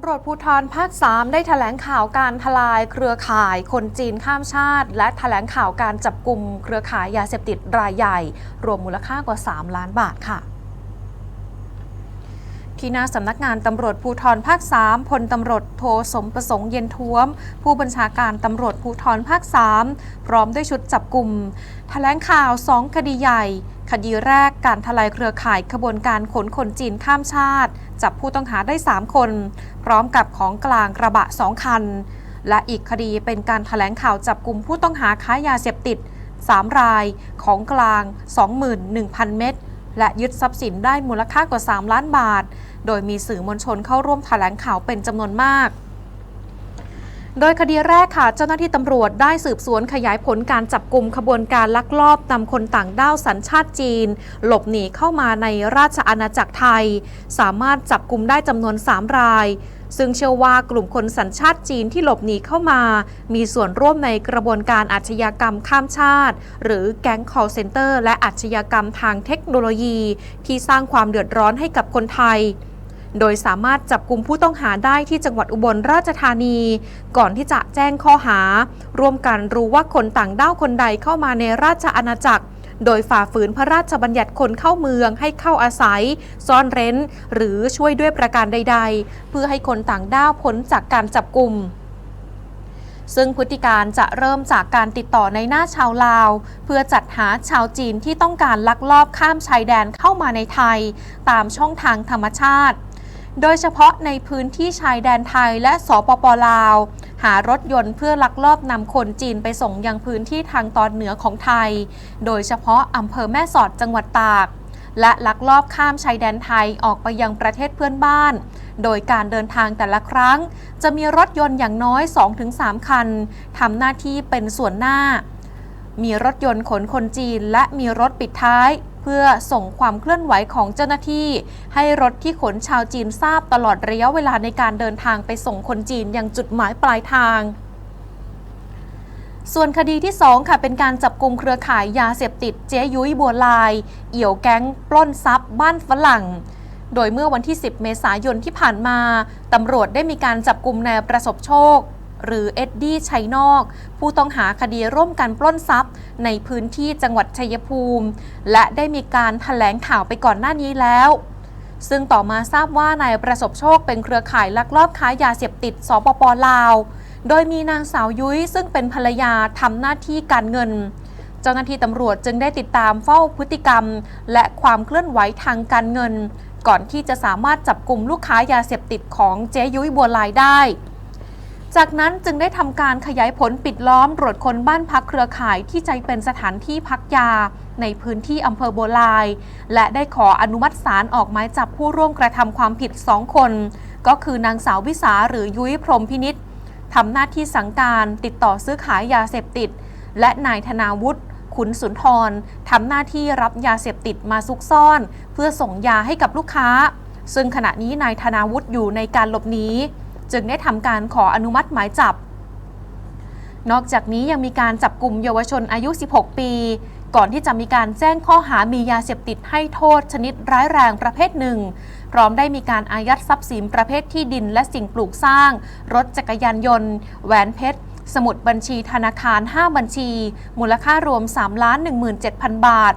ำรวจภูธรภาค 3 ได้แถลงข่าวการทลายเครือข่ายคนจีนข้ามชาติ และแถลงข่าวการจับกลุ่มเครือข่ายยาเสพติดรายใหญ่ รวมมูลค่ากว่า 3 ล้านบาทค่ะ ที่หน้าสำนักงานตำรวจภูธรภาค 3 พลตำรวจโทสมประสงค์เย็นท้วม ผู้บัญชาการตำรวจภูธรภาค 3 พร้อมด้วยชุดจับกลุ่มแถลงข่าว 2 คดีใหญ่ คดีแรกการทลายเครือข่ายขบวนการขนคนจีนข้ามชาติ จับผู้ต้องหาได้ 3 คน พร้อมกับของกลางกระบะ 2 คัน และอีกคดีเป็นการถแถลงข่าวจับกลุ่มผู้ต้องหาค้ายาเสพติด 3 รายของกลาง 21,000 เม็ด และยึดทรัพย์สินได้มูลค่ากว่า 3 ล้านบาท โดยมีสื่อมวลชนเข้าร่วมแถลงข่าวเป็นจำนวนมากโดยคดีแรกค่ะ เจ้าหน้าที่ตำรวจได้สืบสวนขยายผลการจับกลุ่มขบวนการลักลอบนำคนต่างด้าวสัญชาติจีน หลบหนีเข้ามาในราชอาณาจักรไทย สามารถจับกลุ่มได้จำนวน 3 ราย ซึ่งเชื่อว่ากลุ่มคนสัญชาติจีนที่หลบหนีเข้ามา มีส่วนร่วมในกระบวนการอาชญากรรมข้ามชาติ หรือแก๊ง call center และอาชญากรรมทางเทคโนโลยี ที่สร้างความเดือดร้อนให้กับคนไทยโดยสามารถจับกลุ่มผู้ต้องหาได้ที่จังหวัดอุบลราชธานี ก่อนที่จะแจ้งข้อหา ร่วมกันรู้ว่าคนต่างด้าวคนใดเข้ามาในราชอาณาจักร โดยฝ่าฝืนพระราชบัญญัติคนเข้าเมืองให้เข้าอาศัย ซ่อนเร้น หรือช่วยด้วยประการใด ๆ เพื่อให้คนต่างด้าวพ้นจากการจับกลุ่มซึ่งพฤติการจะเริ่มจากการติดต่อในหน้าชาวลาว เพื่อจัดหาชาวจีนที่ต้องการลักลอบข้ามชายแดนเข้ามาในไทย ตามช่องทางธรรมชาติ โดยเฉพาะในพื้นที่ชายแดนไทยและสปปลาว หารถยนต์เพื่อลักลอบนำคนจีนไปส่งยังพื้นที่ทางตอนเหนือของไทย โดยเฉพาะอำเภอแม่สอดจังหวัดตาก และลักลอบข้ามชายแดนไทยออกไปยังประเทศเพื่อนบ้าน โดยการเดินทางแต่ละครั้ง จะมีรถยนต์อย่างน้อย 2-3 คันทำหน้าที่เป็นส่วนหน้า มีรถยนต์ขนคนจีนและมีรถปิดท้าย เพื่อส่งความเคลื่อนไหวของเจ้าหน้าที่ ให้รถที่ขนชาวจีนทราบตลอดระยะเวลาในการเดินทางไปส่งคนจีนยังจุดหมายปลายทางส่วนคดีที่ 2 ค่ะ เป็นการจับกลุ่มเครือข่ายยาเสพติดเจ๊ยุ้ยบัวลาย เอี่ยวแก๊งปล้นทรัพย์บ้านฝรั่ง โดยเมื่อวันที่ 10 เมษายนที่ผ่านมา ตำรวจได้มีการจับกลุ่มนายประสบโชค หรือเอ็ดดี้ชัยนอก ผู้ต้องหาคดีร่วมกันปล้นทรัพย์ ในพื้นที่จังหวัดชัยภูมิ และได้มีการถแถลงข่าวไปก่อนหน้านี้แล้ว ซึ่งต่อมาทราบว่านายประสบโชคเป็นเครือข่ายลักลอบค้ายาเสพติดสปปลาว โดยมีนางสาวยุ้ยซึ่งเป็นภรรยาทำหน้าที่การเงินเจ้าหน้าที่ตำรวจจึงได้ติดตามเฝ้าพฤติกรรม และความเคลื่อนไหวทางการเงิน ก่อนที่จะสามารถจับกลุ่มลูกค้ายาเสพติดของเจ๊ยุ้ยบัวลายได้ จากนั้นจึงได้ทำการขยายผลปิดล้อมตรวจคนบ้านพักเครือข่ายที่ใจเป็นสถานที่พักยา ในพื้นที่อำเภอโบลาย และได้ขออนุมัติศาลออกหมายจับผู้ร่วมกระทำความผิด2คน ก็คือนางสาววิสาหรือยุ้ยพรมพินิษทำหน้าที่สังการติดต่อซื้อขายยาเสพติด และนายธนาวุฒิขุนสุนทรทำหน้าที่รับยาเสพติดมาซุกซ่อน เพื่อส่งยาให้กับลูกค้า ซึ่งขณะนี้นายธนาวุฒิอยู่ในการหลบหนี จึงได้ทำการขออนุมัติหมายจับ นอกจากนี้ยังมีการจับกลุ่มเยาวชนอายุ 16 ปี ก่อนที่จะมีการแจ้งข้อหามียาเสพติดให้โทษชนิดร้ายแรงประเภทหนึ่ง พร้อมได้มีการอายัดทรัพย์สินประเภทที่ดินและสิ่งปลูกสร้าง รถจักรยานยนต์ แหวนเพชรสมุดบัญชีธนาคาร 5 บัญชี มูลค่ารวม 3 17,000 บาท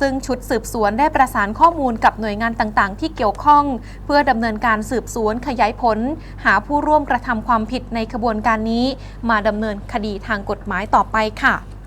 ซึ่งชุดสืบสวนได้ประสานข้อมูลกับหน่วยงานต่างๆ ที่เกี่ยวข้อง เพื่อดำเนินการสืบสวนขยายผล หาผู้ร่วมกระทำความผิดในขบวนการนี้ มาดำเนินคดีทางกฎหมายต่อไปค่ะ